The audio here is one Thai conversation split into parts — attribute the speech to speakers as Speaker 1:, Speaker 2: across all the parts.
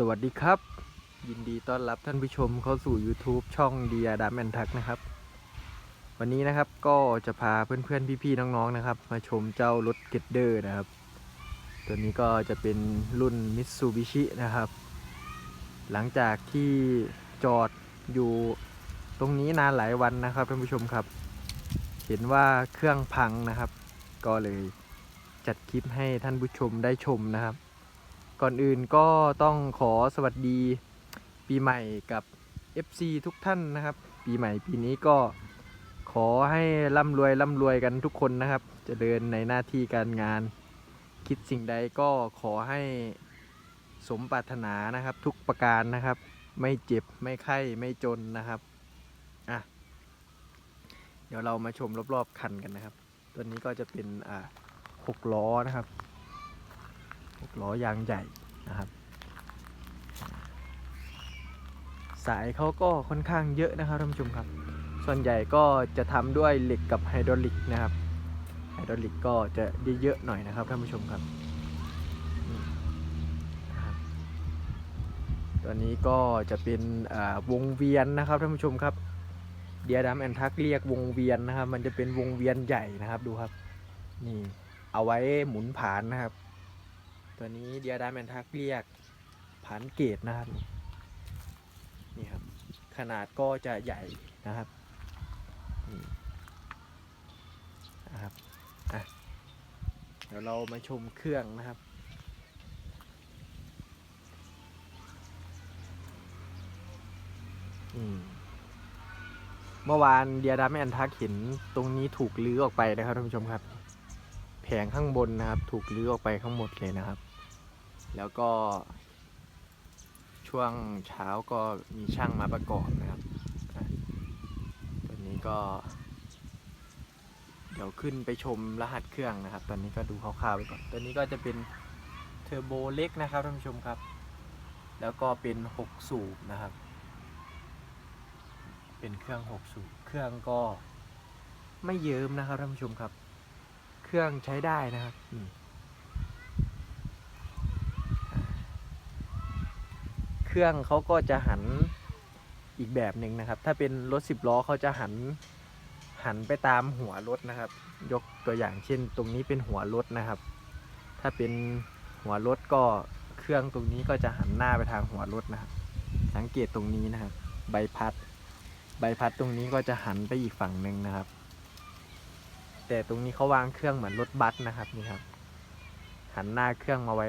Speaker 1: สวัสดีครับ ยินดีต้อนรับท่านผู้ชมเข้าสู่ YouTube ช่องเดียดามแอนทักนะครับ วันนี้นะครับก็จะพาเพื่อนๆ พี่ๆ น้องๆ นะครับ มาชมเจ้ารถเกตเดอร์นะครับ ตัวนี้ก็จะเป็นรุ่น Mitsubishi นะครับ หลังจากที่จอดอยู่ตรงนี้นานหลายวันนะครับท่านผู้ชมครับ เห็นว่าเครื่องพังนะครับ ก็เลยจัดคลิปให้ท่านผู้ชมได้ชมนะครับ ก่อนอื่นก็ต้องขอสวัสดีปีใหม่กับ FC ทุกท่านนะครับ ปีใหม่ปีนี้ก็ขอให้ร่ำรวยร่ำรวยกันทุกคนนะครับจเจริญในหน้าที่การงาน คิดสิ่งใดก็ขอให้สมปรารถนานะครับ ทุกประการนะครับ ไม่เจ็บไม่ไข้ไม่จนนะครับอะเดี๋ยวเรามาชมรอบๆคันกันนะครับ ตัวนี้ก็จะเป็นอ่าหกล้อนะครับ หกล้อยางใหญ่นะครับ สายเขาก็ค่อนข้างเยอะนะครับท่านผู้ชมครับ ส่วนใหญ่ก็จะทำด้วยเหล็กกับไฮดรอลิกนะครับไฮดรอลิกก็จะด้เยอะหน่อยนะครับท่านผู้ชมครับนี่นะครับตัวนี้ก็จะเป็นวงเวียนนะครับท่านผู้ชมครับเดียดัมแอนทักเรียกวงเวียนนะครับ มันจะเป็นวงเวียนใหญ่นะครับดูครับ นี่เอาไว้หมุนผานนะครับ ตัวนี้เดียดาแมนทักเรียกผานเกตนะครับนี่ครับ ขนาดก็จะใหญ่นะครับนี่นะครับอะเดี๋ยวเรามาชมเครื่องนะครับอืมเมื่อวานเดียดาแมนทักเห็นตรงนี้ถูกลื้อออกไปนะครับท่านผู้ชมครับ แผงข้างบนนะครับ ถูกลื้อออกไปทั้งหมดเลยนะครับ แล้วก็ ช่วงเช้าก็มีช่างมาประกอบนะครับตัวนี้ก็ เดี๋ยวขึ้นไปชมรหัสเครื่องนะครับ ตอนนี้ก็ดูคร่าวๆไปก่อนตัวนี้ก็จะเป็นเทอร์โบเล็กนะครับท่านผู้ชมครับ แล้วก็เป็น 6 สูบนะครับ เป็นเครื่อง 6 สูบเครื่องก็ไม่เยิ้มนะครับท่านผู้ชมครับ เครื่องใช้ได้นะครับนี่อ่าเค รื่องเขาก็จะหันอีกแบบหนึ่งนะครับ ถ้าเป็นรถสิบล้อเขาจะหันหันไปตามหัวรถนะครับ ยกตัวอย่างเช่น ตรงนี้เป็นหัวรถนะครับ ถ้าเป็นหัวรถก็เครื่องตรงนี้ก็จะหันหน้าไปทางหัวรถนะครับ สังเกตตรงนี้นะครับ ใบพัด ใบพัดตรงนี้ก็จะหันไปอีกฝั่งหนึ่งนะครับ แต่ตรงนี้เขาวางเครื่องเหมือนรถบัสนะครับนี่ครับ หันหน้าเครื่องมาไว้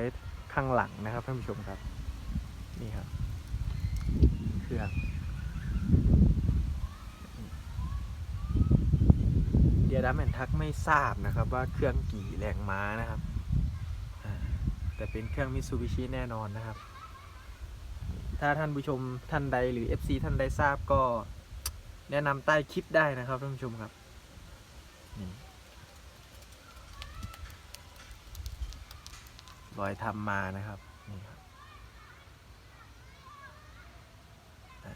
Speaker 1: ข้างหลังนะครับท่านผู้ชมครับ นี่ครับเครื่องเดียดัมแอนทักไม่ทราบนะครับว่าเครื่องกี่แรงม้านะครับแต่เป็นเครื่องมิ t ซูบิชิแน่นอนนะครับ ถ้าท่านผู้ชมท่านใดหรือ FC ท่านใดทราบก็แนะนำใต้คลิปได้นะครับท่านผู้ชมครับรอยทำมานะครับนี่ครับอ่า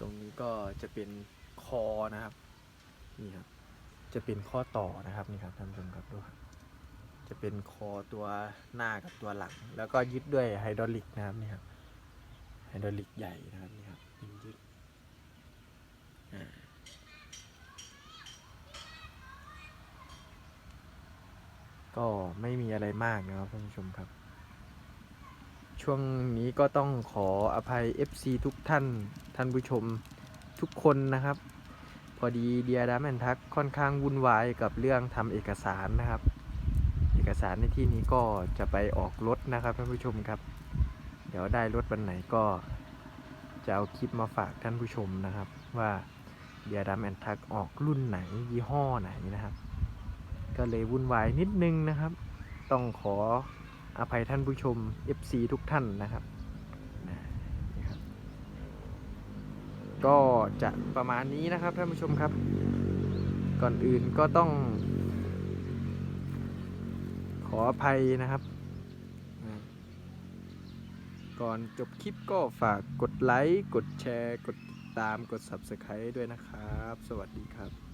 Speaker 1: ตรงนี้ ก็จะเป็นคอนะครับ นี่ครับ จะเป็นข้อต่อนะครับนี่ครับท่านผู้ชมครับดูครับจะเป็นคอตัวหน้ากับตัวหลัง แล้วก็ยึดด้วยไฮดรอลิกนะครับนี่ครับไฮดรอลิกใหญ่นะครับนี่ครับยึดอ่าก็ไม่มีอะไรมากนะครับท่านผู้ชมครับ ช่วงนี้ก็ต้องขออภัย FC ทุกท่านท่านผู้ชม ทุกคนนะครับ พอดีเดียดาแมนทักค่อนข้างวุ่นวายกับเรื่องทำเอกสารนะครับ เอกสารในที่นี้ก็จะไปออกรถนะครับท่านผู้ชมครับ เดี๋ยวได้รถวันไหนก็จะเอาคลิปมาฝากท่านผู้ชมนะครับ ว่าเดียดามแอนทักออกรุ่นไหนยี่ห้อไหนนะครับ ก็เลยวุ่นวายนิดนึงนะครับ ต้องขออภัยท่านผู้ชม FC ทุกท่านนะครับนะนี่ครับ ก็จะประมาณนี้นะครับท่านผู้ชมครับ ก่อนอื่นก็ต้อง ขออภัยนะครับ ก่อนจบคลิปก็ฝากกดไลค์ กดแชร์ กดติดตาม กด Subscribe ด้วยนะครับ สวัสดีครับ